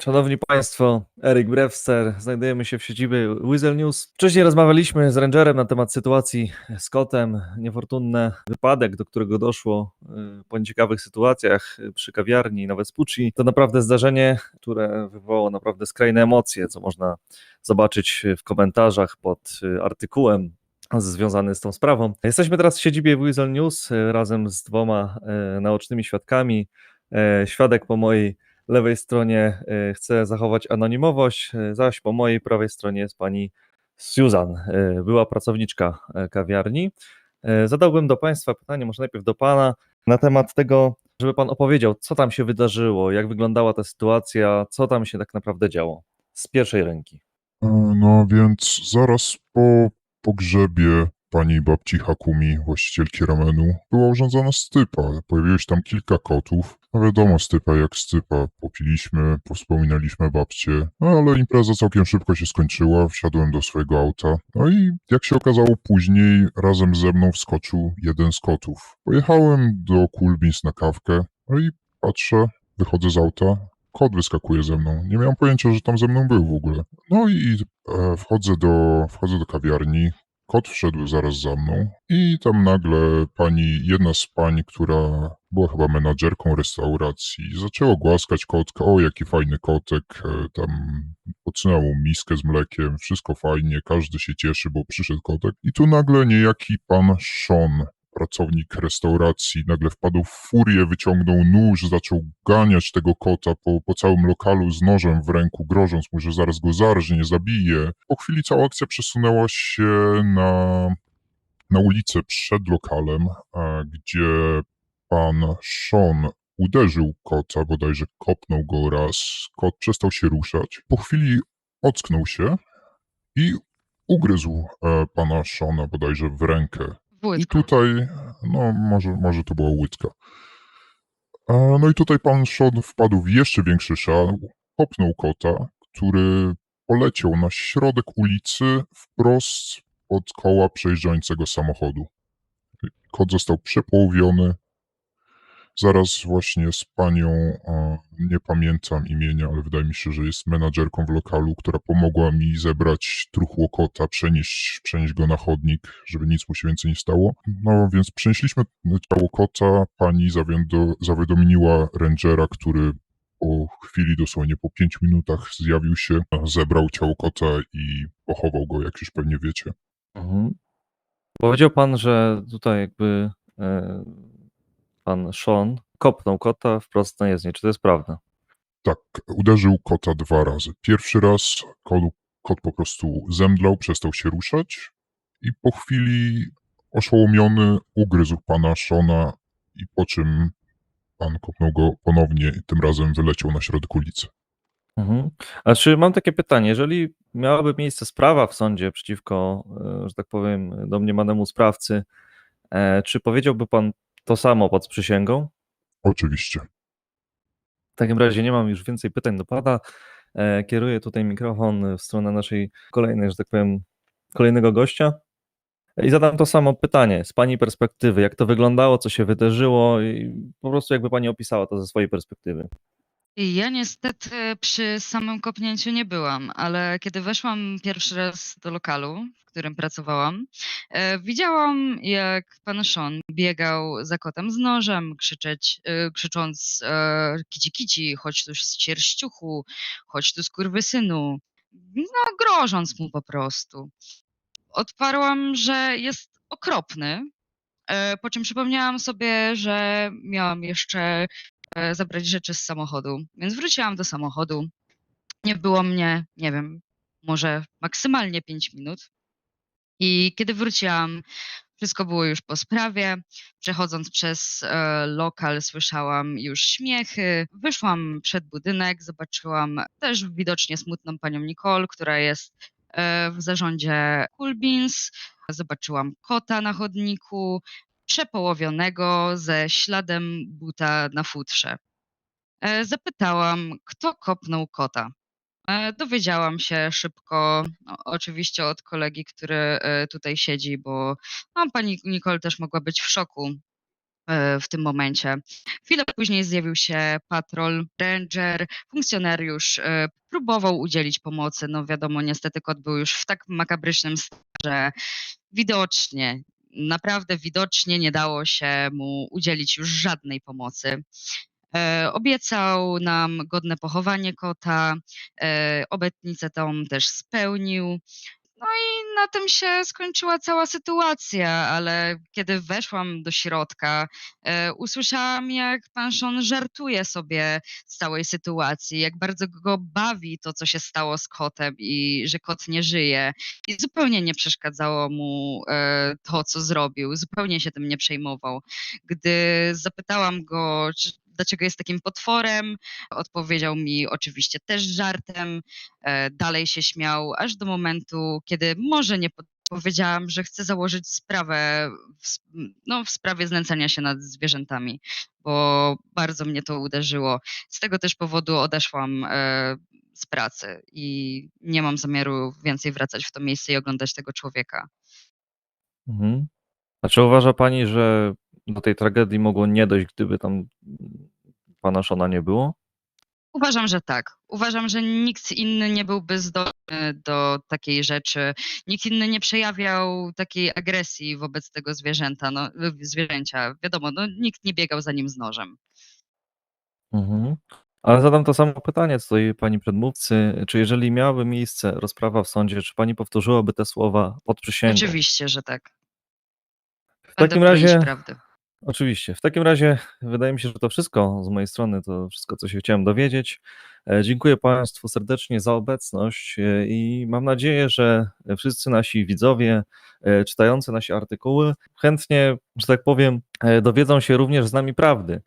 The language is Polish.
Szanowni Państwo, Erik Brewster, znajdujemy się w siedzibie Weasel News. Wcześniej rozmawialiśmy z Rangerem na temat sytuacji z kotem, niefortunny wypadek, do którego doszło y, po nieciekawych sytuacjach przy kawiarni na Vespucci. To naprawdę zdarzenie, które wywołało naprawdę skrajne emocje, co można zobaczyć w komentarzach pod y, artykułem związany z tą sprawą. Jesteśmy teraz w siedzibie Weasel News y, razem z dwoma y, naocznymi świadkami. Y, Świadek po mojej lewej stronie y, chce zachować anonimowość, y, zaś po mojej prawej stronie jest pani Susan, y, była pracowniczka kawiarni. Zadałbym do Państwa pytanie, może najpierw do Pana, na temat tego, żeby Pan opowiedział, co tam się wydarzyło, jak wyglądała ta sytuacja, co tam się tak naprawdę działo z pierwszej ręki. E, No więc zaraz po pogrzebie pani babci Hakumi, właścicielki ramenu, była urządzona stypa. Pojawiło się tam kilka kotów. No wiadomo, stypa jak stypa. Popiliśmy, powspominaliśmy babcię, no ale impreza całkiem szybko się skończyła. Wsiadłem do swojego auta. No i jak się okazało później, razem ze mną wskoczył jeden z kotów. Pojechałem do Kulbins na kawkę, no i patrzę, wychodzę z auta, kot wyskakuje ze mną. Nie miałem pojęcia, że tam ze mną był w ogóle. No i e, wchodzę, do, wchodzę do kawiarni. Kot wszedł zaraz za mną i tam nagle pani, jedna z pań, która była chyba menadżerką restauracji, zaczęła głaskać kotka. O, jaki fajny kotek. E, tam podsunęła mu miskę z mlekiem. Wszystko fajnie, każdy się cieszy, bo przyszedł kotek. I tu nagle niejaki pan Sean, pracownik restauracji nagle wpadł w furię, wyciągnął nóż, zaczął ganiać tego kota po, po całym lokalu z nożem w ręku, grożąc mu, że zaraz go zarżnie, zabije. Po chwili cała akcja przesunęła się na, na ulicę przed lokalem, gdzie pan Sean uderzył kota, bodajże kopnął go raz. Kot przestał się ruszać. Po chwili ocknął się i ugryzł e, pana Seana bodajże w rękę. I Wódka. tutaj, no może, może to była łydka. No i tutaj pan Sean wpadł w jeszcze większy szał, popnął kota, który poleciał na środek ulicy wprost pod koła przejeżdżającego samochodu. Kot został przepołowiony. Zaraz właśnie z panią, nie pamiętam imienia, ale wydaje mi się, że jest menadżerką w lokalu, która pomogła mi zebrać truchło kota, przenieść, przenieść go na chodnik, żeby nic mu się więcej nie stało. No więc przenieśliśmy ciało kota, pani zawiado- zawiadomiła rangera, który po chwili, dosłownie po pięciu minutach zjawił się, zebrał ciało kota i pochował go, jak już pewnie wiecie. Mhm. Powiedział Pan, że tutaj jakby e, Pan Sean kopnął kota wprost na jezdnię. Czy to jest prawda? Tak, uderzył kota dwa razy. Pierwszy raz kot, kot po prostu zemdlał, przestał się ruszać i po chwili oszołomiony ugryzł pana Shona i po czym pan kopnął go ponownie i tym razem wyleciał na środek ulicy. Mhm. A czy mam takie pytanie, jeżeli miałaby miejsce sprawa w sądzie przeciwko, e, że tak powiem, domniemanemu sprawcy, e, czy powiedziałby pan to samo pod przysięgą? Oczywiście. W takim razie nie mam już więcej pytań do pana. E, Kieruję tutaj mikrofon w stronę naszej kolejnej, że tak powiem, kolejnego gościa. I zadam to samo pytanie z pani perspektywy. Jak to wyglądało, co się wydarzyło i po prostu jakby pani opisała to ze swojej perspektywy. Ja niestety przy samym kopnięciu nie byłam, ale kiedy weszłam pierwszy raz do lokalu, w którym pracowałam, e, widziałam, jak pan Sean biegał za kotem z nożem, krzyczeć, e, krzycząc e, kici kici, chodź tu z cierściuchu, chodź tu skurwysynu, no grożąc mu po prostu. Odparłam, że jest okropny, e, po czym przypomniałam sobie, że miałam jeszcze zabrać rzeczy z samochodu. Więc wróciłam do samochodu. Nie było mnie, nie wiem, może maksymalnie 5 minut. I kiedy wróciłam, wszystko było już po sprawie. Przechodząc przez e, lokal, słyszałam już śmiechy. Wyszłam przed budynek, zobaczyłam też widocznie smutną panią Nicole, która jest e, w zarządzie Coolbeans. Zobaczyłam kota na chodniku, przepołowionego ze śladem buta na futrze. E, Zapytałam, kto kopnął kota. E, Dowiedziałam się szybko, no, oczywiście od kolegi, który e, tutaj siedzi, bo no, pani Nicole też mogła być w szoku, w tym momencie. Chwilę później zjawił się patrol, ranger, funkcjonariusz próbował udzielić pomocy. No wiadomo, niestety kot był już w tak makabrycznym stanie, że widocznie, naprawdę widocznie nie dało się mu udzielić już żadnej pomocy. E, obiecał nam godne pochowanie kota, e, obietnicę tą też spełnił. No i na tym się skończyła cała sytuacja, ale kiedy weszłam do środka, e, usłyszałam, jak pan Sean żartuje sobie z całej sytuacji, jak bardzo go bawi to, co się stało z kotem i że kot nie żyje. I zupełnie nie przeszkadzało mu e, to, co zrobił, zupełnie się tym nie przejmował. Gdy zapytałam go, czy, dlaczego jest takim potworem, odpowiedział mi oczywiście też żartem, e, dalej się śmiał, aż do momentu, kiedy może nie po- powiedziałam, że chcę założyć sprawę w, no, w sprawie znęcania się nad zwierzętami, bo bardzo mnie to uderzyło. Z tego też powodu odeszłam e, z pracy i nie mam zamiaru więcej wracać w to miejsce i oglądać tego człowieka. Mhm. A czy uważa pani, że do tej tragedii mogło nie dojść, gdyby tam pana Szona nie było? Uważam, że tak. Uważam, że nikt inny nie byłby zdolny do takiej rzeczy. Nikt inny nie przejawiał takiej agresji wobec tego zwierzęta, no, zwierzęcia. Wiadomo, no, nikt nie biegał za nim z nożem. Mhm. Ale zadam to samo pytanie, co i pani przedmówcy. Czy jeżeli miałaby miejsce rozprawa w sądzie, czy pani powtórzyłaby te słowa pod przysięgą? Oczywiście, że tak. W takim razie, prawdy. Oczywiście, w takim razie wydaje mi się, że to wszystko z mojej strony, to wszystko, co się chciałem dowiedzieć. E, Dziękuję Państwu serdecznie za obecność e, i mam nadzieję, że wszyscy nasi widzowie, e, czytający nasze artykuły, chętnie, że tak powiem, dowiedzą się również z nami prawdy.